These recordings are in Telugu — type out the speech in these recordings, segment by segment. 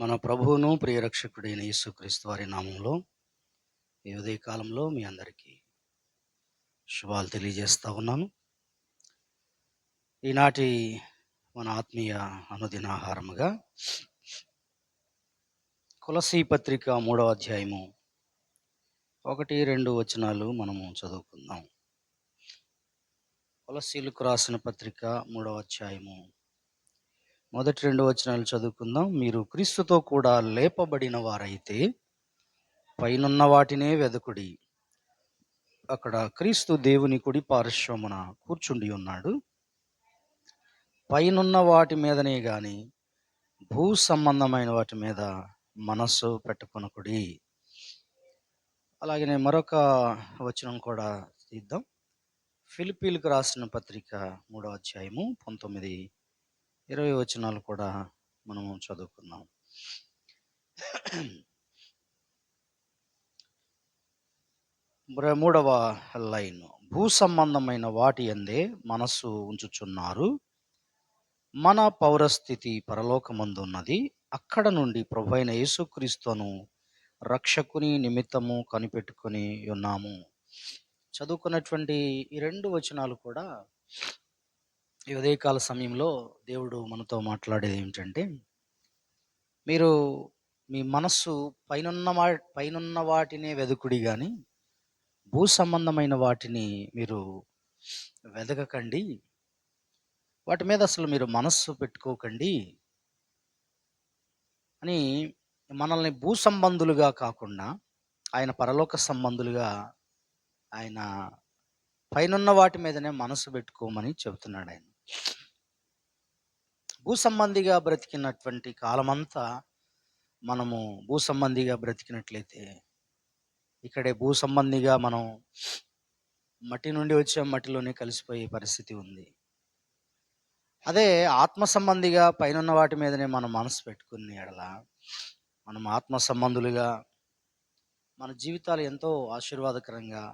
మన ప్రభువును ప్రియరక్షకుడైన యేసుక్రీస్తు వారి నామంలో ఈ ఉదయకాలంలో మీ అందరికీ శుభాలు తెలియజేస్తూ ఉన్నాను. ఈనాటి మన ఆత్మీయ అనుదిన ఆహారముగా కులసీ పత్రిక మూడవ అధ్యాయము ఒకటి రెండు వచనాలు మనము చదువుకుందాం. కులసీలకు రాసిన పత్రిక మూడవ అధ్యాయము మొదటి రెండు వచనాలు చదువుకుందాం. మీరు క్రీస్తుతో కూడా లేపబడిన వారైతే పైనున్న వాటినే వెదకుడి. అక్కడ క్రీస్తు దేవుని కుడి పారిశ్రమన కూర్చుండి ఉన్నాడు. పైనున్న వాటి మీదనే కానీ భూ సంబంధమైన వాటి మీద మనస్సు పెట్టుకొనకుడి. అలాగనే మరొక వచనం కూడా తీద్దాం. ఫిలిపీలకు రాసిన పత్రిక మూడో అధ్యాయము పంతొమ్మిది ఇరవై వచనాలు కూడా మనము చదువుకున్నాం. మూడవ లైన్. భూ సంబంధమైన వాటి అందే మనస్సు ఉంచుచున్నారు. మన పౌరస్థితి పరలోకమందున్నది. అక్కడ నుండి ప్రభు అయిన యేసుక్రీస్తును రక్షకుని నిమిత్తము కనిపెట్టుకొని ఉన్నాము. చదువుకున్నటువంటి ఈ రెండు వచనాలు కూడా ఈ ఉదయకాల సమయంలో దేవుడు మనతో మాట్లాడేది ఏమిటంటే మీరు మీ మనస్సు పైనున్న వా పైనున్న వాటినే వెదుకుడి కానీ భూ సంబంధమైన వాటిని మీరు వెదకకండి. వాటి మీద అసలు మీరు మనస్సు పెట్టుకోకండి అని మనల్ని భూ సంబంధులుగా కాకుండా ఆయన పరలోక సంబంధులుగా ఆయన పైనున్న వాటి మీదనే మనసు పెట్టుకోమని చెబుతున్నాడు ఆయన. భూ సంబంధిగా బ్రతికినటువంటి కాలమంతా మనము భూ సంబంధిగా బ్రతికినట్లయితే ఇక్కడే భూ సంబంధిగా మనం మట్టి నుండి వచ్చే మట్టిలోనే కలిసిపోయే పరిస్థితి ఉంది. అదే ఆత్మ సంబంధిగా పైనున్న వాటి మీదనే మనం మనసు పెట్టుకుని ఎడల మనం ఆత్మ సంబంధులుగా మన జీవితాలు ఎంతో ఆశీర్వాదకరంగా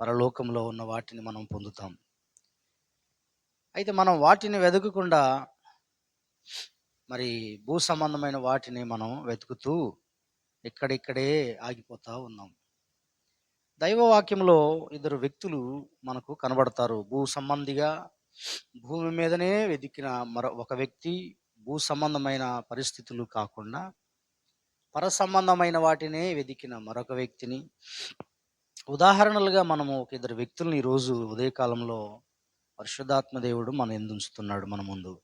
పరలోకంలో ఉన్న వాటిని మనం పొందుతాం. అయితే మనం వాటిని వెతకకుండా మరి భూ సంబంధమైన వాటిని మనం వెతుకుతూ ఇక్కడిక్కడే ఆగిపోతూ ఉన్నాం. దైవవాక్యంలో ఇద్దరు వ్యక్తులు మనకు కనబడతారు. భూ సంబంధిగా భూమి మీదనే వెతికిన మరో ఒక వ్యక్తి భూ సంబంధమైన పరిస్థితులు కాకుండా పర సంబంధమైన వాటినే వెతికిన మరొక వ్యక్తిని. ఉదాహరణలుగా మనము ఒక ఇద్దరు వ్యక్తులను ఈరోజు ఉదయకాలంలో పరిశుద్ధాత్మ దేవుడు మన ఎందుంచుతున్నాడు మన ముందు.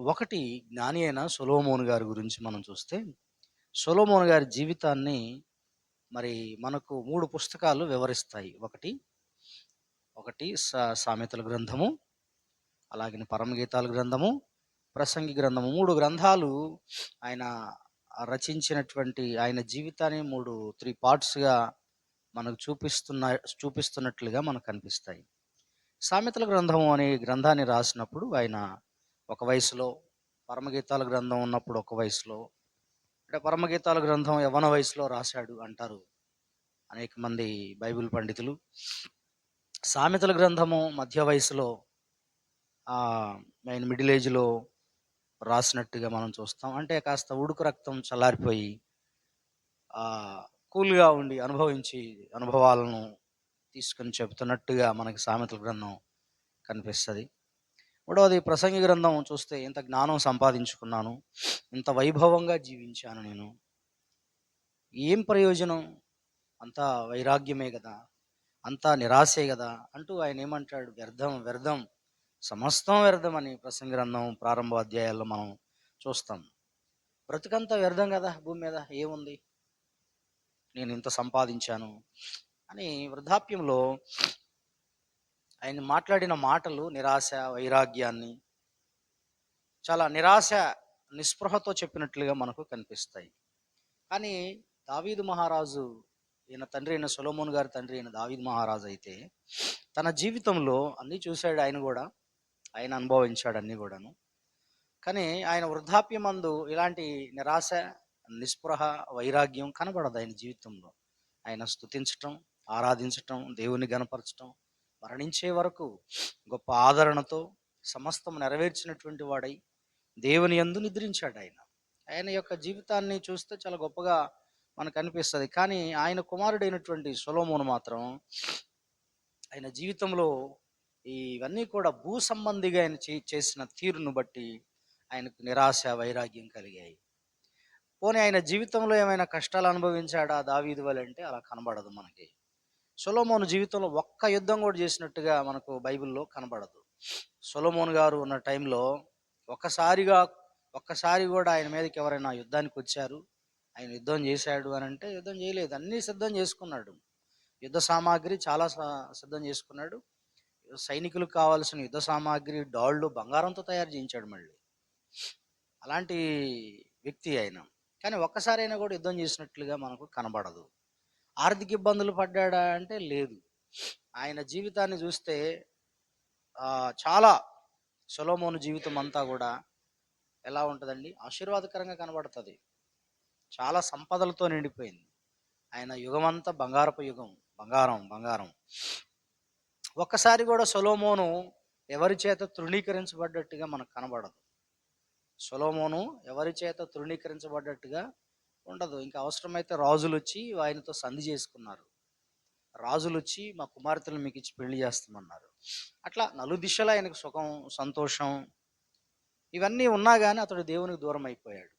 ఒకటి జ్ఞాని అయిన సొలోమోన్ గారి గురించి మనం చూస్తే సొలోమోన్ గారి జీవితాన్ని మరి మనకు మూడు పుస్తకాలు వివరిస్తాయి. ఒకటి ఒకటి సా- సామెతల గ్రంథము అలాగే పరమగీతాల గ్రంథము ప్రసంగి గ్రంథము. మూడు గ్రంథాలు ఆయన రచించినటువంటి ఆయన జీవితాన్ని మూడు త్రీ పార్ట్స్గా మనకు చూపిస్తున్న చూపిస్తున్నట్లుగా మనకు కనిపిస్తాయి. సామెతల గ్రంథము అనే గ్రంథాన్ని రాసినప్పుడు ఆయన ఒక వయసులో పరమగీతాల గ్రంథం ఉన్నప్పుడు ఒక వయసులో అంటే పరమగీతాల గ్రంథం యవన వయసులో రాశాడు అంటారు అనేక మంది బైబిల్ పండితులు. సామెతల గ్రంథము మధ్య వయసులో ఆయన మిడిల్ ఏజ్లో రాసినట్టుగా మనం చూస్తాం. అంటే కాస్త ఉడుకు రక్తం చల్లారిపోయి కూల్గా ఉండి అనుభవించి అనుభవాలను తీసుకొని చెబుతున్నట్టుగా మనకి సామెతల గ్రంథం కనిపిస్తుంది. మూడవది ప్రసంగి గ్రంథం చూస్తే ఇంత జ్ఞానం సంపాదించుకున్నాను ఇంత వైభవంగా జీవించాను నేను. ఏం ప్రయోజనం? అంతా వైరాగ్యమే కదా అంతా నిరాశే కదా అంటూ ఆయన ఏమంటాడు? వ్యర్థం వ్యర్థం సమస్తం వ్యర్థం అని ప్రసంగ గ్రంథం ప్రారంభ అధ్యాయాల్లో మనం చూస్తాం. బ్రతుకంతా వ్యర్థం కదా భూమి మీద ఏముంది? నేను ఇంత సంపాదించాను అని వృద్ధాప్యంలో ఆయన మాట్లాడిన మాటలు నిరాశ వైరాగ్యాన్ని చాలా నిరాశ నిస్పృహతో చెప్పినట్లుగా మనకు కనిపిస్తాయి. కానీ దావీదు మహారాజు ఈయన తండ్రి అయిన సొలోమోన్ గారి తండ్రి అయిన దావీద్ మహారాజు అయితే తన జీవితంలో అన్నీ చూశాడు ఆయన కూడా ఆయన అనుభవించాడు అన్నీ కూడాను. కానీ ఆయన వృద్ధాప్యమందు ఇలాంటి నిరాశ నిస్పృహ వైరాగ్యం కనబడదు ఆయన జీవితంలో. ఆయన స్తుతించటం ఆరాధించటం దేవుని గనపరచటం మరణించే వరకు గొప్ప ఆదరణతో సమస్తం నెరవేర్చినటువంటి వాడై దేవుని యందు నిద్రించాడు ఆయన. ఆయన యొక్క జీవితాన్ని చూస్తే చాలా గొప్పగా మనకు అనిపిస్తుంది. కానీ ఆయన కుమారుడైనటువంటి సొలోమోను మాత్రం ఆయన జీవితంలో ఇవన్నీ కూడా భూ సంబంధిగా ఆయన చే- చేసిన తీరును బట్టి ఆయనకు నిరాశ వైరాగ్యం కలిగాయి. పోనీ ఆయన జీవితంలో ఏమైనా కష్టాలు అనుభవించాడా దావీదు వలె అంటే అలా కనబడదు మనకి. సొలోమోను జీవితంలో ఒక్క యుద్ధం కూడా చేసినట్టుగా మనకు బైబిల్లో కనబడదు. సొలోమోన్ గారు ఉన్న టైంలో ఒక్కసారిగా ఒక్కసారి కూడా ఆయన మీదకి ఎవరైనా యుద్ధానికి వచ్చారు ఆయన యుద్ధం చేశాడు అని అంటే యుద్ధం చేయలేదు. అన్నీ సిద్ధం చేసుకున్నాడు. యుద్ధ సామాగ్రి చాలా సిద్ధం చేసుకున్నాడు. సైనికులకు కావాల్సిన యుద్ధ సామాగ్రి డాళ్ళు బంగారంతో తయారు చేయించాడు మళ్ళీ. అలాంటి వ్యక్తి ఆయన. కానీ ఒక్కసారైనా కూడా యుద్ధం చేసినట్లుగా మనకు కనబడదు. ఆర్థిక ఇబ్బందులు పడ్డాడా అంటే లేదు. ఆయన జీవితాన్ని చూస్తే చాలా సొలోమోను జీవితం అంతా కూడా ఎలా ఉంటుందండి? ఆశీర్వాదకరంగా కనబడుతుంది. చాలా సంపదలతో నిండిపోయింది. ఆయన యుగమంతా బంగారపు యుగం. బంగారం బంగారం. ఒక్కసారి కూడా సొలోమోను ఎవరి చేత తృణీకరించబడ్డట్టుగా మనకు కనబడదు. సొలోమోను ఎవరి చేత తృణీకరించబడ్డట్టుగా ఉండదు. ఇంకా అవసరమైతే రాజులు వచ్చి ఆయనతో సంధి చేసుకున్నారు. రాజులు వచ్చి మా కుమార్తెలు మీకు ఇచ్చి పెళ్ళి చేస్తామన్నారు. అట్లా నలు దిశలా ఆయనకు సుఖం సంతోషం ఇవన్నీ ఉన్నా కానీ అతడు దేవునికి దూరం అయిపోయాడు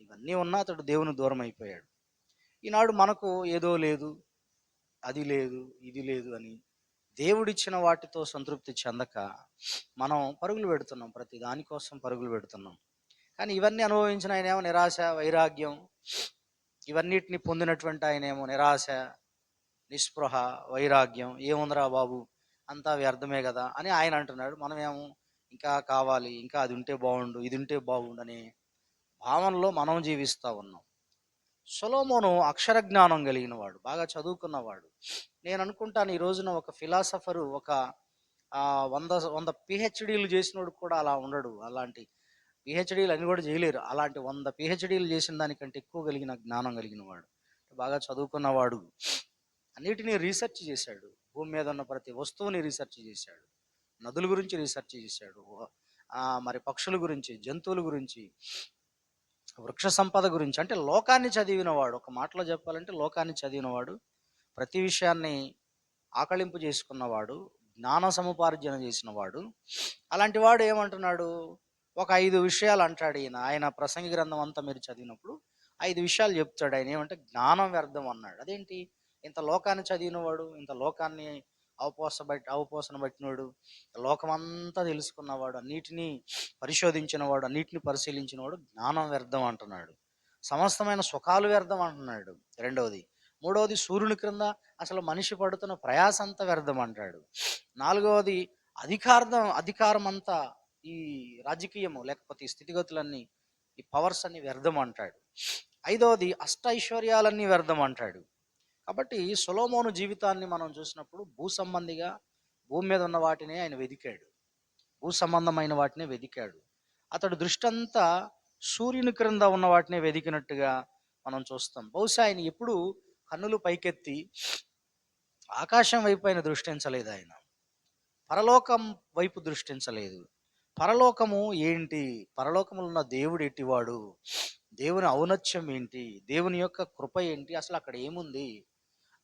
ఇవన్నీ ఉన్నా అతడు దేవునికి దూరం అయిపోయాడు ఈనాడు మనకు ఏదో లేదు అది లేదు ఇది లేదు అని దేవుడిచ్చిన వాటితో సంతృప్తి చెందక మనం పరుగులు పెడుతున్నాం. ప్రతి దానికోసం పరుగులు పెడుతున్నాం. కానీ ఇవన్నీ అనుభవించిన ఆయన ఏమో నిరాశ వైరాగ్యం ఇవన్నిటిని పొందినటువంటి ఆయన ఏమో నిరాశ నిస్పృహ వైరాగ్యం ఏముందిరా బాబు అంతా వ్యర్థమే కదా అని ఆయన అంటున్నాడు. మనమేమో ఇంకా కావాలి ఇంకా అది ఉంటే బాగుండు ఇది ఉంటే బాగుండు అనే భావనలో మనం జీవిస్తూ ఉన్నాం. సొలోమోను అక్షర జ్ఞానం కలిగిన వాడు బాగా చదువుకున్నవాడు. నేను అనుకుంటాను ఈ రోజున ఒక ఫిలాసఫరు ఒక వంద వంద పిహెచ్డీలు చేసినోడు కూడా అలా ఉండడు. అలాంటి పిహెచ్డీలు అన్ని కూడా చేయలేరు. అలాంటి వంద పిహెచ్డీలు చేసిన దానికంటే ఎక్కువ కలిగిన జ్ఞానం కలిగిన వాడు. బాగా చదువుకున్నవాడు. అన్నిటినీ రీసెర్చ్ చేశాడు. భూమి మీద ఉన్న ప్రతి వస్తువుని రీసెర్చ్ చేశాడు. నదుల గురించి రీసెర్చ్ చేశాడు. ఆ, మరి పక్షుల గురించి జంతువుల గురించి వృక్ష సంపద గురించి. అంటే లోకాన్ని చదివినవాడు ఒక మాటలో చెప్పాలంటే లోకాన్ని చదివినవాడు ప్రతి విషయాన్ని ఆకళింపు చేసుకున్నవాడు జ్ఞాన సముపార్జన చేసినవాడు అలాంటి వాడు ఏమంటున్నాడు? ఒక ఐదు విషయాలు అంటాడు ఈయన. ఆయన ప్రసంగి గ్రంథం అంతా మీరు చదివినప్పుడు ఐదు విషయాలు చెప్తాడు. ఆయన ఏమంటే జ్ఞానం వ్యర్థం అన్నాడు. అదేంటి? ఇంత లోకాన్ని చదివినవాడు ఇంత లోకాన్ని అవపోస బట్టి అవపోసన పట్టినవాడు లోకమంతా తెలుసుకున్నవాడు అన్నిటినీ పరిశోధించినవాడు అన్నిటిని పరిశీలించినవాడు జ్ఞానం వ్యర్థం అంటున్నాడు. సమస్తమైన సుఖాలు వ్యర్థం అంటున్నాడు. రెండవది. మూడవది సూర్యుని క్రింద అసలు మనిషి పడుతున్న ప్రయాస అంతా వ్యర్థం అంటాడు. నాలుగవది అధికార్థం అధికారం అంతా ఈ రాజకీయము లేకపోతే ఈ స్థితిగతులన్నీ ఈ పవర్స్ అన్ని వ్యర్థం అంటాడు. ఐదవది అష్ట ఐశ్వర్యాలన్నీ వ్యర్థం అంటాడు. కాబట్టి సొలోమోను జీవితాన్ని మనం చూసినప్పుడు భూ సంబంధిగా భూమి మీద ఉన్న వాటినే ఆయన వెదికాడు. భూ సంబంధమైన వాటినే వెదికాడు. అతడు దృష్టి అంతా సూర్యుని క్రింద ఉన్న వాటినే వెదికినట్టుగా మనం చూస్తాం. బహుశా ఆయన ఎప్పుడు కన్నులు పైకెత్తి ఆకాశం వైపు ఆయన దృష్టించలేదు ఆయన. పరలోకం వైపు దృష్టించలేదు. పరలోకము ఏంటి? పరలోకములో ఉన్న దేవుడు ఎట్టివాడు దేవుని ఔనత్యం ఏంటి? దేవుని యొక్క కృప ఏంటి? అసలు అక్కడ ఏముంది?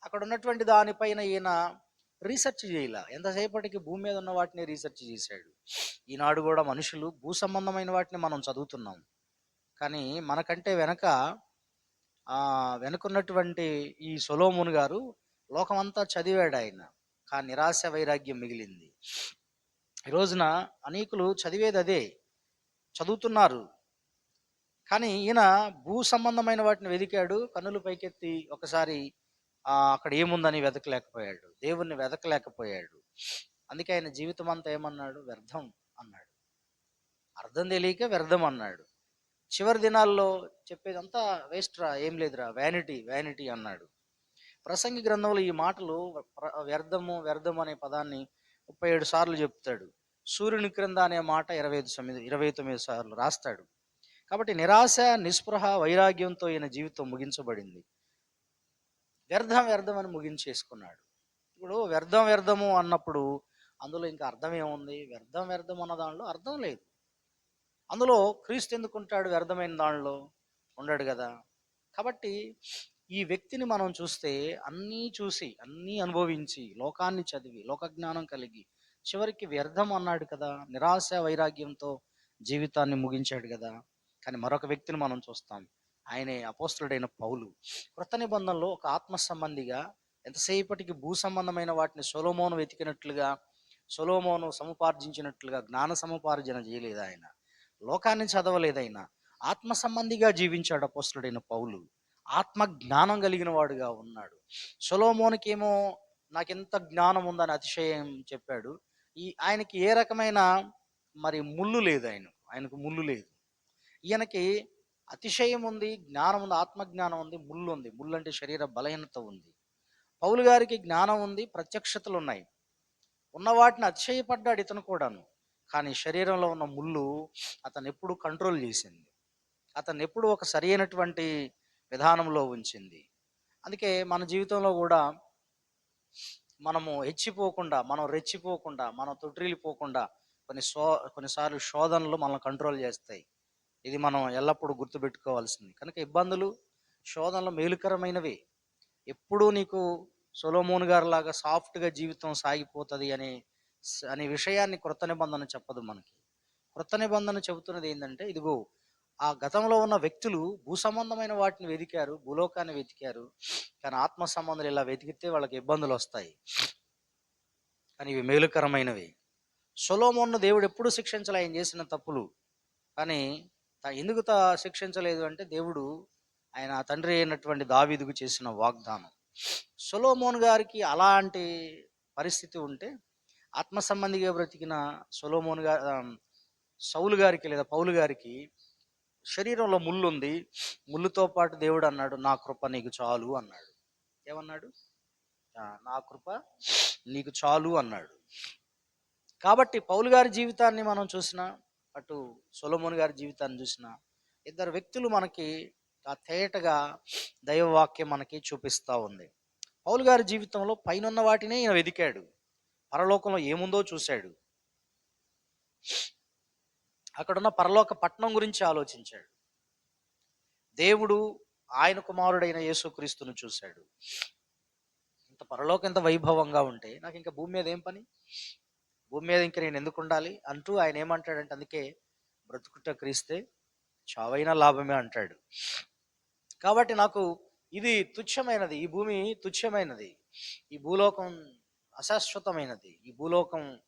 అక్కడ ఉన్నటువంటి దానిపైన ఈయన రీసెర్చ్ చేయాల. ఎంతసేపటికి భూమి మీద ఉన్న వాటిని రీసెర్చ్ చేశాడు. ఈనాడు కూడా మనుషులు భూ సంబంధమైన వాటిని మనం చదువుతున్నాం. కానీ మనకంటే వెనక వెనుకున్నటువంటి ఈ సొలోమున్ గారు లోకమంతా చదివాడు ఆయన. కానీ నిరాశ వైరాగ్యం మిగిలింది. ఈ రోజున అనేకులు చదివేది అదే చదువుతున్నారు. కానీ ఈయన భూ సంబంధమైన వాటిని వెదికాడు కన్నులు పైకెత్తి ఒకసారి అక్కడ ఏముందని వెతకలేకపోయాడు దేవుణ్ణి వెతకలేకపోయాడు. అందుకే ఆయన జీవితం అంతా ఏమన్నాడు? వ్యర్థం అన్నాడు. అర్థం తెలియక వ్యర్థం అన్నాడు. చివరి దినాల్లో చెప్పేదంతా వేస్ట్ రా ఏం లేదురా వ్యానిటీ వ్యానిటీ అన్నాడు. ప్రసంగి గ్రంథంలో ఈ మాటలు వ్యర్థము వ్యర్థం అనే పదాన్ని ముప్పై ఏడు సార్లు చెప్తాడు. సూర్యుని క్రింద అనే మాట ఇరవై ఐదు తొమ్మిది ఇరవై తొమ్మిది సార్లు రాస్తాడు. కాబట్టి నిరాశ నిస్పృహ వైరాగ్యంతో ఈయన జీవితం ముగించబడింది. వ్యర్థం వ్యర్థం అని ముగించేసుకున్నాడు. ఇప్పుడు వ్యర్థం వ్యర్థము అన్నప్పుడు అందులో ఇంకా అర్థం ఏముంది? వ్యర్థం వ్యర్థం అన్న దానిలో అర్థం లేదు. అందులో క్రీస్తు ఎందుకుంటాడు వ్యర్థమైన దానిలో? ఉండడు కదా. కాబట్టి ఈ వ్యక్తిని మనం చూస్తే అన్నీ చూసి అన్నీ అనుభవించి లోకాన్ని చదివి లోకజ్ఞానం కలిగి చివరికి వ్యర్థం అన్నాడు కదా నిరాశ వైరాగ్యంతో జీవితాన్ని ముగించాడు కదా. కానీ మరొక వ్యక్తిని మనం చూస్తాం. ఆయనే అపోస్తుడైన పౌలు. కృత నిబంధనలో ఒక ఆత్మ సంబంధిగా ఎంతసేపటికి భూ సంబంధమైన వాటిని సొలోమోను వెతికినట్లుగా సొలోమోను సముపార్జించినట్లుగా జ్ఞాన సముపార్జన చేయలేదు ఆయన. లోకాన్ని చదవలేదు ఆత్మ సంబంధిగా జీవించాడు అపోస్తుడైన పౌలు. ఆత్మ జ్ఞానం కలిగిన వాడుగా ఉన్నాడు. సొలోమోనికేమో నాకెంత జ్ఞానం ఉందని అతిశయం చెప్పాడు. ఈ ఆయనకి ఏ రకమైన మరి ముళ్ళు లేదు ఆయన. ఆయనకు ముళ్ళు లేదు. ఈయనకి అతిశయం ఉంది జ్ఞానం ఉంది ఆత్మజ్ఞానం ఉంది ముళ్ళు ఉంది. ముళ్ళు అంటే శరీర బలహీనత ఉంది. పౌలు గారికి జ్ఞానం ఉంది ప్రత్యక్షతలు ఉన్నాయి. ఉన్న వాటిని అతిశయపడ్డాడు ఇతను కూడాను. కానీ శరీరంలో ఉన్న ముళ్ళు అతను ఎప్పుడు కంట్రోల్ చేసింది. అతను ఎప్పుడు ఒక సరి అయినటువంటి విధానంలో ఉంచింది. అందుకే మన జీవితంలో కూడా మనము హెచ్చిపోకుండా మనం రెచ్చిపోకుండా మనం తొట్టిల్లిపోకుండా కొన్ని సో కొన్నిసార్లు శోధనలు మనల్ని కంట్రోల్ చేస్తాయి. ఇది మనం ఎల్లప్పుడూ గుర్తుపెట్టుకోవాల్సింది. కనుక ఇబ్బందులు శోధనలు మేలుకరమైనవి. ఎప్పుడూ నీకు సొలోమోన్ గారు లాగా సాఫ్ట్గా జీవితం సాగిపోతుంది అనే అనే విషయాన్ని క్రొత్త నిబంధన చెప్పదు మనకి. క్రొత్త నిబంధన చెబుతున్నది ఏంటంటే ఇదిగో ఆ గతంలో ఉన్న వ్యక్తులు భూ సంబంధమైన వాటిని వెతికారు భూలోకాన్ని వెతికారు. కానీ ఆత్మ సంబంధాలు ఇలా వెతికితే వాళ్ళకి ఇబ్బందులు వస్తాయి. కానీ ఇవి మేలుకరమైనవి. సొలోమోన్ను దేవుడు ఎప్పుడు శిక్షించాలి ఆయన చేసిన తప్పులు. కానీ ఎందుకు తా శిక్షించలేదు అంటే దేవుడు ఆయన తండ్రి అయినటువంటి దావీదుకు చేసిన వాగ్దానం. సొలోమోన్ గారికి అలాంటి పరిస్థితి ఉంటే ఆత్మ సంబంధిగా బ్రతికిన సొలోమోన్ గారు సౌలు గారికి లేదా పౌలు గారికి శరీరంలో ముళ్ళు ఉంది ముళ్ళుతో పాటు దేవుడు అన్నాడు నా కృప నీకు చాలు అన్నాడు. ఏమన్నాడు? నా కృప నీకు చాలు అన్నాడు. కాబట్టి పౌలు గారి జీవితాన్ని మనం చూసిన అటు సొలమోన్ గారి జీవితాన్ని చూసిన ఇద్దరు వ్యక్తులు మనకి ఆ తేటగా దైవవాక్యం మనకి చూపిస్తూ ఉంది. పౌలు గారి జీవితంలో పైనున్న వాటినే ఈయన వెదికాడు. పరలోకంలో ఏముందో చూశాడు. అక్కడున్న పరలోక పట్టణం గురించి ఆలోచించాడు. దేవుడు ఆయన కుమారుడైన యేసుక్రీస్తును చూశాడు. ఇంత పరలోకం ఎంత వైభవంగా ఉంటే నాకు ఇంకా భూమి మీద ఏం పని? భూమి మీద ఇంకా నేను ఎందుకు ఉండాలి? అంటూ ఆయన ఏమంటాడంటే అందుకే బ్రతుకుట క్రీస్తే చావైన లాభమే అంటాడు. కాబట్టి నాకు ఇది తుచ్చమైనది ఈ భూమి తుచ్చమైనది ఈ భూలోకం అశాశ్వతమైనది ఈ భూలోకం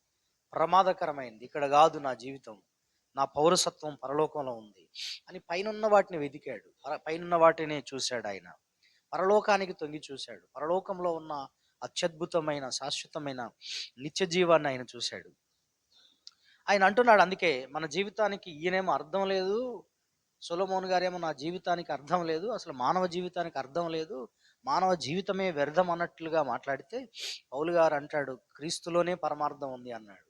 ప్రమాదకరమైనది ఇక్కడ కాదు నా జీవితం. నా పౌరసత్వం పరలోకంలో ఉంది అని పైనున్న వాటిని వెతికాడు. పర- పైనున్న వాటిని చూశాడు ఆయన. పరలోకానికి తొంగి చూశాడు. పరలోకంలో ఉన్న అత్యద్భుతమైన శాశ్వతమైన నిత్య జీవాన్ని ఆయన చూశాడు. ఆయన అంటున్నాడు అందుకే మన జీవితానికి ఈయనేమో అర్థం లేదు సొలమోన్ గారేమో నా జీవితానికి అర్థం లేదు అసలు మానవ జీవితానికి అర్థం లేదు మానవ జీవితమే వ్యర్థం అన్నట్లుగా మాట్లాడితే పౌలు గారు అంటాడు క్రీస్తులోనే పరమార్థం ఉంది అన్నాడు.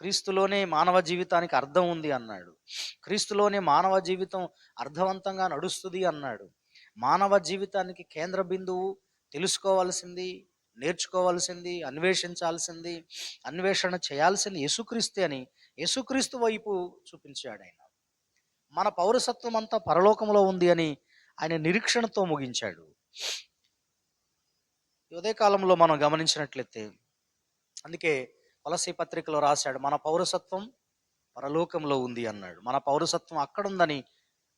క్రీస్తులోనే మానవ జీవితానికి అర్థం ఉంది అన్నాడు. క్రీస్తులోనే మానవ జీవితం అర్థవంతంగా నడుస్తుంది అన్నాడు. మానవ జీవితానికి కేంద్ర బిందువు తెలుసుకోవాల్సింది నేర్చుకోవాల్సింది అన్వేషించాల్సింది అన్వేషణ చేయాల్సింది యేసుక్రీస్తు అని యేసుక్రీస్తు వైపు చూపించాడు ఆయన. మన పౌరసత్వం అంతా పరలోకంలో ఉంది అని ఆయన నిరీక్షణతో ముగించాడు. ఉదయకాలంలో మనం గమనించినట్లయితే అందుకే వలసీ పత్రికలో రాశాడు మన పౌరసత్వం పరలోకంలో ఉంది అన్నాడు. మన పౌరసత్వం అక్కడ ఉందని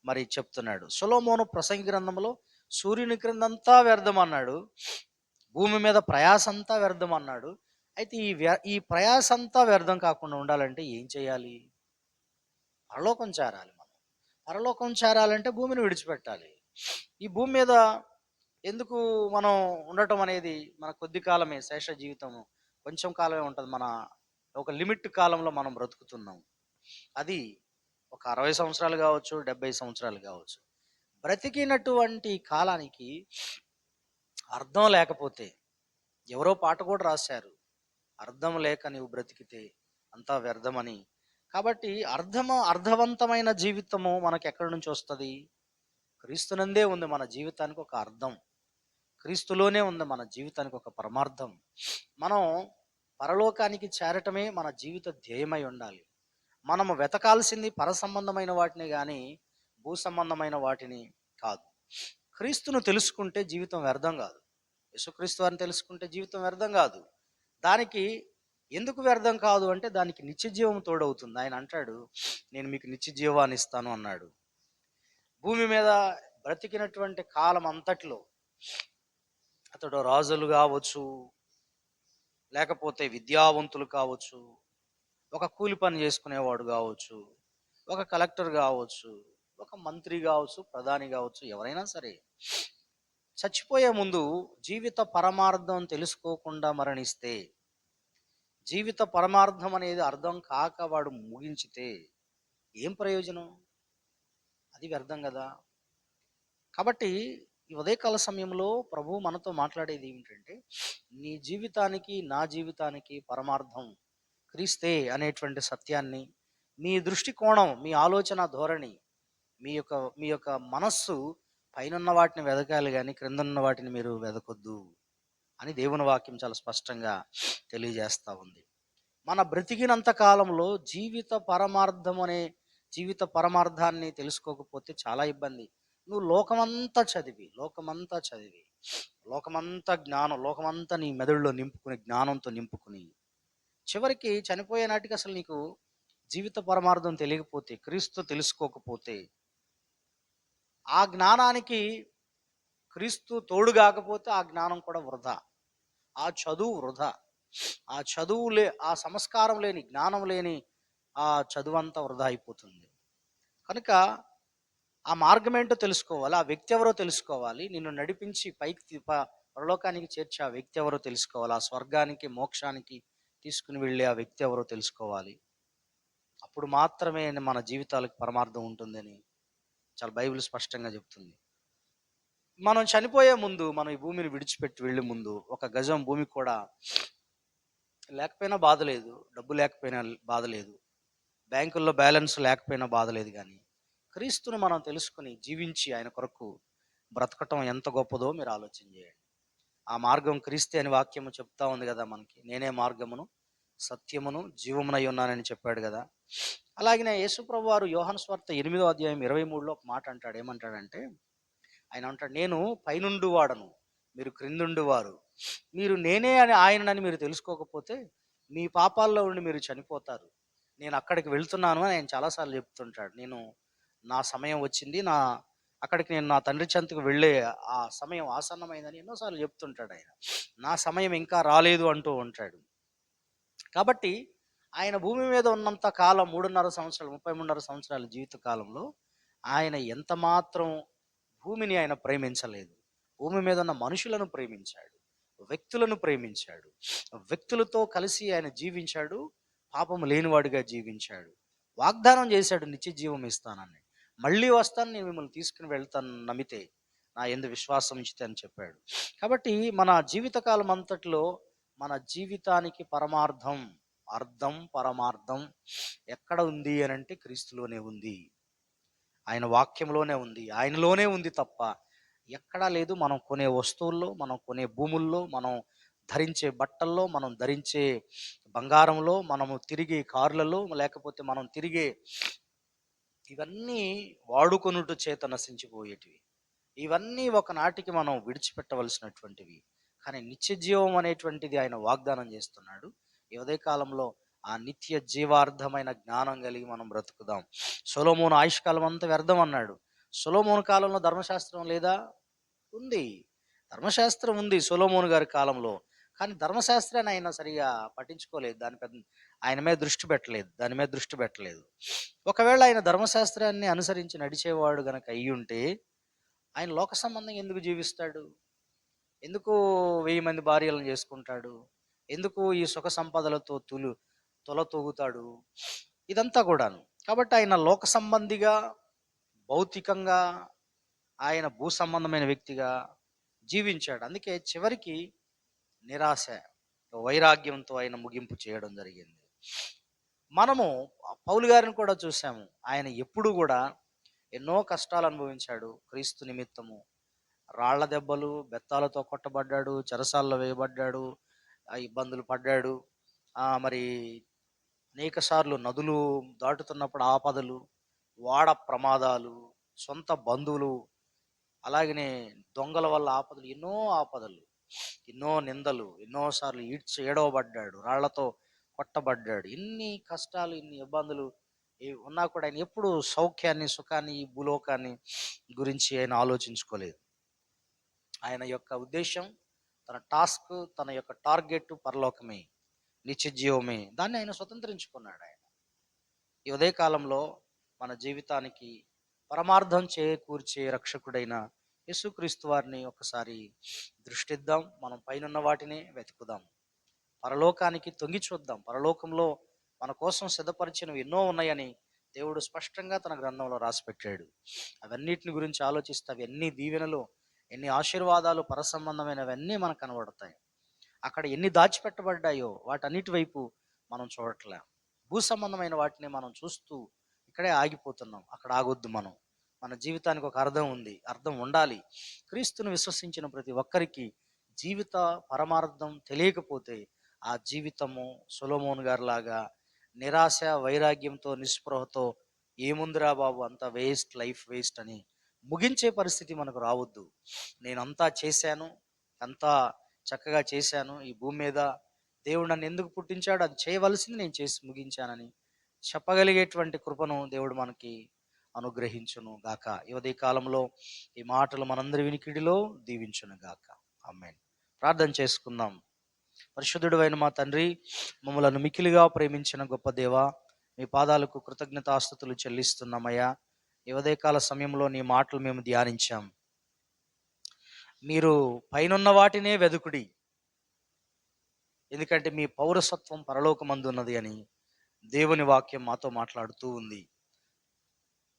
మరి చెప్తున్నాడు. సులోమోను ప్రసంగి గ్రంథంలో సూర్యుని క్రిందంతా వ్యర్థం అన్నాడు. భూమి మీద ప్రయాస అంతా వ్యర్థం అన్నాడు. అయితే ఈ వ్య ఈ ప్రయాస అంతా వ్యర్థం కాకుండా ఉండాలంటే ఏం చేయాలి? పరలోకం చేరాలి మనం. పరలోకం చేరాలంటే భూమిని విడిచిపెట్టాలి. ఈ భూమి మీద ఎందుకు మనం ఉండటం అనేది మన కొద్ది కాలమే శేష జీవితము కొంచెం కాలమే ఉంటుంది. మన ఒక లిమిట్ కాలంలో మనం బ్రతుకుతున్నాం. అది ఒక అరవై సంవత్సరాలు కావచ్చు డెబ్బై సంవత్సరాలు కావచ్చు. బ్రతికినటువంటి కాలానికి అర్థం లేకపోతే ఎవరో పాట కూడా రాశారు. అర్థం లేక నీవు బ్రతికితే అంతా వ్యర్థమని. కాబట్టి అర్థము అర్థవంతమైన జీవితము మనకు ఎక్కడి నుంచి వస్తుంది? క్రీస్తునందే ఉంది మన జీవితానికి ఒక అర్థం. క్రీస్తులోనే ఉంది మన జీవితానికి ఒక పరమార్థం. మనం పరలోకానికి చేరటమే మన జీవిత ధ్యేయమై ఉండాలి. మనము వెతకాల్సింది పర సంబంధమైన వాటిని కానీ భూ సంబంధమైన వాటిని కాదు. క్రీస్తును తెలుసుకుంటే జీవితం వ్యర్థం కాదు. యేసుక్రీస్తు వారిని తెలుసుకుంటే జీవితం వ్యర్థం కాదు. దానికి ఎందుకు వ్యర్థం కాదు అంటే దానికి నిత్య జీవం తోడవుతుంది. ఆయన అంటాడు నేను మీకు నిత్య జీవాన్ని ఇస్తాను అన్నాడు. భూమి మీద బ్రతికినటువంటి కాలం అంతట్లో అతడు రాజులు కావచ్చు లేకపోతే విద్యావంతులు కావచ్చు ఒక కూలి పని చేసుకునేవాడు కావచ్చు ఒక కలెక్టర్ కావచ్చు ఒక మంత్రి కావచ్చు ప్రధాని కావచ్చు ఎవరైనా సరే. చచ్చిపోయే ముందు జీవిత పరమార్థం తెలుసుకోకుండా మరణిస్తే జీవిత పరమార్థం అనేది అర్థం కాక వాడు ముగించితే ఏం ప్రయోజనం? అది వ్యర్థం కదా. కాబట్టి ఈ ఉదయకాల సమయంలో ప్రభు మనతో మాట్లాడేది ఏమిటంటే నీ జీవితానికి నా జీవితానికి పరమార్థం క్రీస్తే అనేటువంటి సత్యాన్ని మీ దృష్టికోణం మీ ఆలోచన ధోరణి మీ యొక్క మీ యొక్క మనస్సు పైనున్న వాటిని వెదకాలి కానీ క్రిందన్న వాటిని మీరు వెదకొద్దు అని దేవుని వాక్యం చాలా స్పష్టంగా తెలియజేస్తా ఉంది. మన బ్రతికినంత కాలంలో జీవిత పరమార్థం అనే జీవిత పరమార్థాన్ని తెలుసుకోకపోతే చాలా ఇబ్బంది. నువ్వు లోకమంతా చదివి లోకమంతా చదివి లోకమంతా జ్ఞానం లోకమంతా నీ మెదడులో నింపుకుని జ్ఞానంతో నింపుకుని చివరికి చనిపోయే నాటికి అసలు నీకు జీవిత పరమార్థం తెలియకపోతే క్రీస్తు తెలుసుకోకపోతే ఆ జ్ఞానానికి క్రీస్తు తోడు కాకపోతే ఆ జ్ఞానం కూడా వృధా. ఆ చదువు వృధా. ఆ చదువు లే ఆ సంస్కారం లేని జ్ఞానం లేని ఆ చదువు అంతా వృధా అయిపోతుంది. కనుక ఆ మార్గం ఏంటో తెలుసుకోవాలి ఆ వ్యక్తి ఎవరో తెలుసుకోవాలి. నిన్ను నడిపించి పైకి పరలోకానికి చేర్చి ఆ వ్యక్తి ఎవరో తెలుసుకోవాలి. ఆ స్వర్గానికి మోక్షానికి తీసుకుని వెళ్ళే ఆ వ్యక్తి ఎవరో తెలుసుకోవాలి. అప్పుడు మాత్రమే మన జీవితాలకు పరమార్థం ఉంటుందని చాలా బైబిల్ స్పష్టంగా చెప్తుంది. మనం చనిపోయే ముందు మనం ఈ భూమిని విడిచిపెట్టి వెళ్ళే ముందు ఒక గజం భూమి కూడా లేకపోయినా బాధ లేదు డబ్బు లేకపోయినా బాధ లేదు బ్యాంకుల్లో బ్యాలెన్స్ లేకపోయినా బాధ లేదు కానీ క్రీస్తును మనం తెలుసుకుని జీవించి ఆయన కొరకు బ్రతకటం ఎంత గొప్పదో మీరు ఆలోచన చేయండి. ఆ మార్గం క్రీస్తే అని వాక్యము చెప్తా ఉంది కదా మనకి. నేనే మార్గమును సత్యమును జీవమునై ఉన్నానని చెప్పాడు కదా. అలాగనే యేసుప్రభు వారు యోహన్ స్వార్త ఎనిమిదో అధ్యాయం ఇరవై మూడులో ఒక మాట అంటాడు. ఏమంటాడంటే ఆయన అంటాడు నేను పైనుండు వాడను మీరు క్రిందుండు వారు. మీరు నేనే అని ఆయనని మీరు తెలుసుకోకపోతే మీ పాపాల్లో ఉండి మీరు చనిపోతారు. నేను అక్కడికి వెళ్తున్నాను అని ఆయన చాలాసార్లు చెప్తుంటాడు. నేను నా సమయం వచ్చింది. నా అక్కడికి నేను నా తండ్రి చెంతకు వెళ్ళే ఆ సమయం ఆసన్నమైందని ఎన్నోసార్లు చెప్తుంటాడు ఆయన. నా సమయం ఇంకా రాలేదు అంటూ ఉంటాడు. కాబట్టి ఆయన భూమి మీద ఉన్నంత కాలం మూడున్నర సంవత్సరాలు ముప్పై మూడున్నర సంవత్సరాల జీవిత కాలంలో ఆయన ఎంత మాత్రం భూమిని ఆయన ప్రేమించలేదు. భూమి మీద ఉన్న మనుషులను ప్రేమించాడు. వ్యక్తులను ప్రేమించాడు. వ్యక్తులతో కలిసి ఆయన జీవించాడు. పాపము లేనివాడిగా జీవించాడు. వాగ్దానం చేశాడు నిత్య జీవం ఇస్తానని. మళ్ళీ వస్తాను నేను మిమ్మల్ని తీసుకుని వెళ్తాను నమ్మితే నా ఎందు విశ్వాసం ఉంచితే అని చెప్పాడు. కాబట్టి మన జీవితకాలం అంతట్లో మన జీవితానికి పరమార్థం అర్థం పరమార్థం ఎక్కడ ఉంది అని అంటే క్రీస్తులోనే ఉంది. ఆయన వాక్యంలోనే ఉంది. ఆయనలోనే ఉంది తప్ప ఎక్కడా లేదు. మనం కొనే వస్తువుల్లో మనం కొనే భూముల్లో మనం ధరించే బట్టల్లో మనం ధరించే బంగారంలో మనము తిరిగే కార్లలో లేకపోతే మనం తిరిగే ఇవన్నీ వాడుకొనుట చేత నశించిపోయేటివి. ఇవన్నీ ఒకనాటికి మనం విడిచిపెట్టవలసినటువంటివి. కానీ నిత్య జీవం అనేటువంటిది ఆయన వాగ్దానం చేస్తున్నాడు. ఈ ఉదయకాలంలో ఆ నిత్య జీవార్థమైన జ్ఞానం కలిగి మనం బ్రతుకుదాం. సొలోమోను ఆయుష్కాలం అంతా వ్యర్థం అన్నాడు. సొలోమోను కాలంలో ధర్మశాస్త్రం లేదా? ఉంది. ధర్మశాస్త్రం ఉంది సొలోమోను గారి కాలంలో. కానీ ధర్మశాస్త్రాన్ని ఆయన సరిగా పట్టించుకోలేదు. దాని పెద్ద ఆయన మీద దృష్టి పెట్టలేదు దాని మీద దృష్టి పెట్టలేదు. ఒకవేళ ఆయన ధర్మశాస్త్రాన్ని అనుసరించి నడిచేవాడు గనక అయ్యి ఉంటే ఆయన లోక సంబంధం ఎందుకు జీవిస్తాడు? ఎందుకు వెయ్యి మంది భార్యలను చేసుకుంటాడు? ఎందుకు ఈ సుఖ సంపదలతో తులు తొల తూగుతాడు ఇదంతా కూడాను. కాబట్టి ఆయన లోక సంబంధిగా భౌతికంగా ఆయన భూ సంబంధమైన వ్యక్తిగా జీవించాడు. అందుకే చివరికి నిరాశ వైరాగ్యంతో ఆయన ముగింపు చేయడం జరిగింది. మనము పౌలు గారిని కూడా చూసాము. ఆయన ఎప్పుడు కూడా ఎన్నో కష్టాలు అనుభవించాడు. క్రీస్తు నిమిత్తము. రాళ్ళ దెబ్బలు బెత్తాలతో కొట్టబడ్డాడు చెరసాల్లో వేయబడ్డాడు ఆ ఇబ్బందులు పడ్డాడు. మరి అనేక సార్లు నదులు దాటుతున్నప్పుడు ఆపదలు వాడ ప్రమాదాలు సొంత బంధువులు అలాగనే దొంగల వల్ల ఆపదలు ఎన్నో ఆపదలు ఎన్నో నిందలు ఎన్నోసార్లు ఈడ్చి ఏడవబడ్డాడు. రాళ్ళతో కొట్టబడ్డాడు. ఇన్ని కష్టాలు ఇన్ని ఇబ్బందులు ఉన్నా కూడా ఆయన ఎప్పుడు సౌఖ్యాన్ని సుఖాన్ని ఈ భూలోకాన్ని గురించి ఆయన ఆలోచించుకోలేదు. ఆయన యొక్క ఉద్దేశం తన టాస్క్ తన యొక్క టార్గెట్ పరలోకమే నిత్యజీవమే దాన్ని ఆయన స్వతంత్రించుకున్నాడు ఆయన. ఈ ఉదయకాలంలో మన జీవితానికి పరమార్థం చేకూర్చే రక్షకుడైన యేసుక్రీస్తు వారిని ఒకసారి దృష్టిద్దాం. మనం పైనున్న వాటినే వెతుకుదాం. పరలోకానికి తొంగి చూద్దాం. పరలోకంలో మన కోసం సిద్ధపరిచినవి ఎన్నో ఉన్నాయని దేవుడు స్పష్టంగా తన గ్రంథంలో రాసిపెట్టాడు. అవన్నిటిని గురించి ఆలోచిస్తే అవన్నీ దీవెనలు ఎన్ని ఆశీర్వాదాలు పరసంబంధమైనవన్నీ మనకు కనబడతాయి. అక్కడ ఎన్ని దాచిపెట్టబడ్డాయో వాటన్నిటి వైపు మనం చూడట్లే. భూ సంబంధమైన వాటిని మనం చూస్తూ ఇక్కడే ఆగిపోతున్నాం. అక్కడ ఆగొద్దు మనం. మన జీవితానికి ఒక అర్థం ఉంది. అర్థం ఉండాలి. క్రీస్తును విశ్వసించిన ప్రతి ఒక్కరికి జీవిత పరమార్థం తెలియకపోతే ఆ జీవితము సొలోమోన్ గారిలాగా నిరాశ వైరాగ్యంతో నిస్పృహతో ఏముందిరా బాబు అంత వేస్ట్ లైఫ్ వేస్ట్ అని ముగించే పరిస్థితి మనకు రావద్దు. నేను అంతా చేశాను అంతా చక్కగా చేశాను ఈ భూమి మీద. దేవుడు నన్ను ఎందుకు పుట్టించాడు? అది చేయవలసింది నేను చేసి ముగించానని చెప్పగలిగేటువంటి కృపను దేవుడు మనకి అనుగ్రహించును గాక. ఈ కాలంలో ఈ మాటలు మనందరి వినికిడిలో దీవించును గాక. అమ్మాయి ప్రార్థన చేసుకుందాం. పరిశుద్ధుడు అయిన మా తండ్రి మమ్మలను మికిలిగా ప్రేమించిన గొప్ప దేవ మీ పాదాలకు కృతజ్ఞతాస్థుతులు చెల్లిస్తున్నామయ్యా. యువదేకాల సమయంలో నీ మాటలు మేము ధ్యానించాం. మీరు పైనున్న వాటినే వెదుకుడి. ఎందుకంటే మీ పౌరసత్వం పరలోకమందున్నది అని దేవుని వాక్యం మాతో మాట్లాడుతూ ఉంది.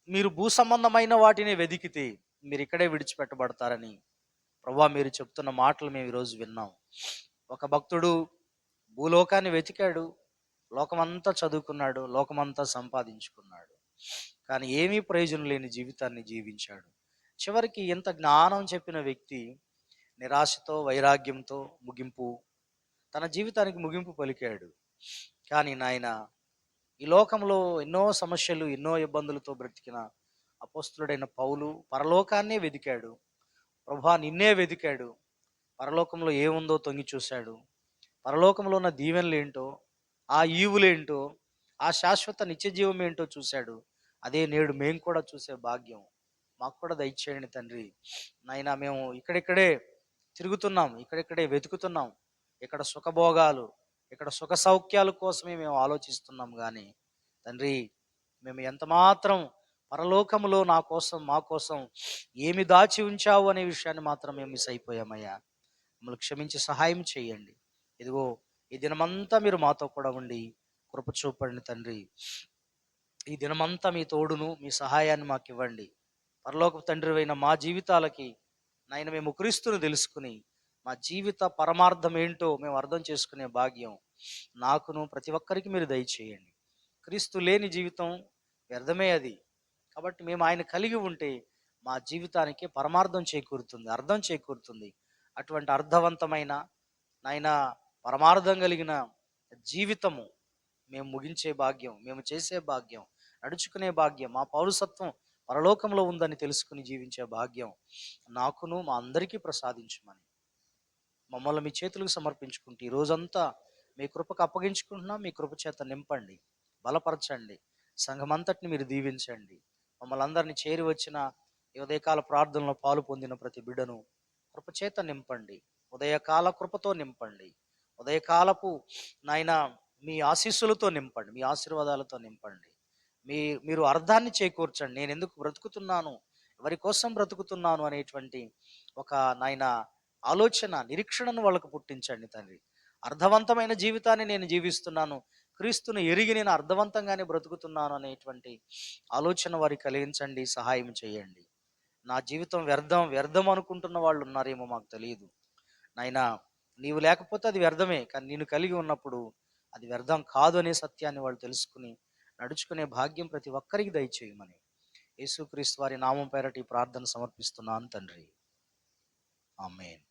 మీరు భూ సంబంధమైన వాటిని వెదికితే మీరు ఇక్కడే విడిచిపెట్టబడతారని ప్రభా మీరు చెప్తున్న మాటలు మేము ఈరోజు విన్నాం. ఒక భక్తుడు భూలోకాన్ని వెతికాడు లోకమంతా చదువుకున్నాడు లోకమంతా సంపాదించుకున్నాడు. కానీ ఏమీ ప్రయోజనం లేని జీవితాన్ని జీవించాడు. చివరికి ఎంత జ్ఞానం చెప్పిన వ్యక్తి నిరాశతో వైరాగ్యంతో ముగింపు తన జీవితానికి ముగింపు పలికాడు. కానీ నాయన ఈ లోకంలో ఎన్నో సమస్యలు ఎన్నో ఇబ్బందులతో బ్రతికిన అపోస్తుడైన పౌలు పరలోకాన్నే వెదికాడు ప్రభా నిన్నే వెదికాడు పరలోకంలో ఏముందో తొంగి చూశాడు. పరలోకంలో ఉన్న దీవెనలు ఏంటో ఆ ఈవులేంటో ఆ శాశ్వత నిత్యజీవం ఏంటో చూశాడు. అదే నేడు మేము కూడా చూసే భాగ్యం. మాకు కూడా దయచేయండి తండ్రి. నాయనా మేము ఇక్కడిక్కడే తిరుగుతున్నాం ఇక్కడిక్కడే వెతుకుతున్నాం. ఇక్కడ సుఖభోగాలు ఇక్కడ సుఖ సౌఖ్యాల కోసమే మేము ఆలోచిస్తున్నాం కానీ తండ్రి మేము ఎంతమాత్రం పరలోకములో నా కోసం మా కోసం ఏమి దాచి ఉంచావు అనే విషయాన్ని మాత్రం మేము మిస్ అయిపోయామయ్యా. మమ్మల్ని క్షమించి సహాయం చేయండి. ఇదిగో ఈ దినమంతా మీరు మాతో కూడా ఉండి కృప చూపండి తండ్రి. ఈ దినమంతా మీ తోడును మీ సహాయాన్ని మాకు ఇవ్వండి పరలోక తండ్రి అయిన మా జీవితాలకి నాయన మేము క్రీస్తుని తెలుసుకుని మా జీవిత పరమార్థం ఏంటో మేము అర్థం చేసుకునే భాగ్యం నాకును ప్రతి ఒక్కరికి మీరు దయచేయండి. క్రీస్తు లేని జీవితం వ్యర్థమే అది. కాబట్టి మేము ఆయన కలిగి ఉంటే మా జీవితానికి పరమార్థం చేకూరుతుంది అర్థం చేకూరుతుంది. అటువంటి అర్థవంతమైన నాయన పరమార్థం కలిగిన జీవితము మేము ముగించే భాగ్యం మేము చేసే భాగ్యం నడుచుకునే భాగ్యం మా పౌరసత్వం పరలోకంలో ఉందని తెలుసుకుని జీవించే భాగ్యం నాకును మా అందరికీ ప్రసాదించమని మమ్మల్ని మీ చేతులకు సమర్పించుకుంటూ ఈ రోజంతా మీ కృపకు అప్పగించుకుంటున్నాం. మీ కృప చేత నింపండి బలపరచండి సంఘమంతటిని మీరు దీవించండి. మమ్మల్ని అందరినీ చేరి వచ్చిన ఈ ఉదయకాల ప్రార్థనలో పాలు పొందిన ప్రతి బిడ్డను కృపచేత నింపండి. ఉదయకాల కృపతో నింపండి. ఉదయకాలపు నాయన మీ ఆశీస్సులతో నింపండి. మీ ఆశీర్వాదాలతో నింపండి. మీ మీరు అర్థాన్ని చేకూర్చండి. నేను ఎందుకు బ్రతుకుతున్నాను? ఎవరి కోసం బ్రతుకుతున్నాను? అనేటువంటి ఒక నాయన ఆలోచన నిరీక్షణను వాళ్ళకు పుట్టించండి తండ్రి. అర్థవంతమైన జీవితాన్ని నేను జీవిస్తున్నాను. క్రీస్తును ఎరిగి నేను అర్థవంతంగానే బ్రతుకుతున్నాను అనేటువంటి ఆలోచన వారికి కలిగించండి సహాయం చేయండి. నా జీవితం వ్యర్థం వ్యర్థం అనుకుంటున్న వాళ్ళు ఉన్నారేమో మాకు తెలియదు. నాయనా నీవు లేకపోతే అది వ్యర్థమే కానీ నేను కలిగి ఉన్నప్పుడు అది వ్యర్థం కాదు అనే సత్యాన్ని వాళ్ళు తెలుసుకుని నడుచుకునే భాగ్యం ప్రతి ఒక్కరికి దయచేయమని. యేసుక్రీస్తు వారి నామం పేరటి ప్రార్థన సమర్పిస్తున్నాను తండ్రి. ఆమెన్.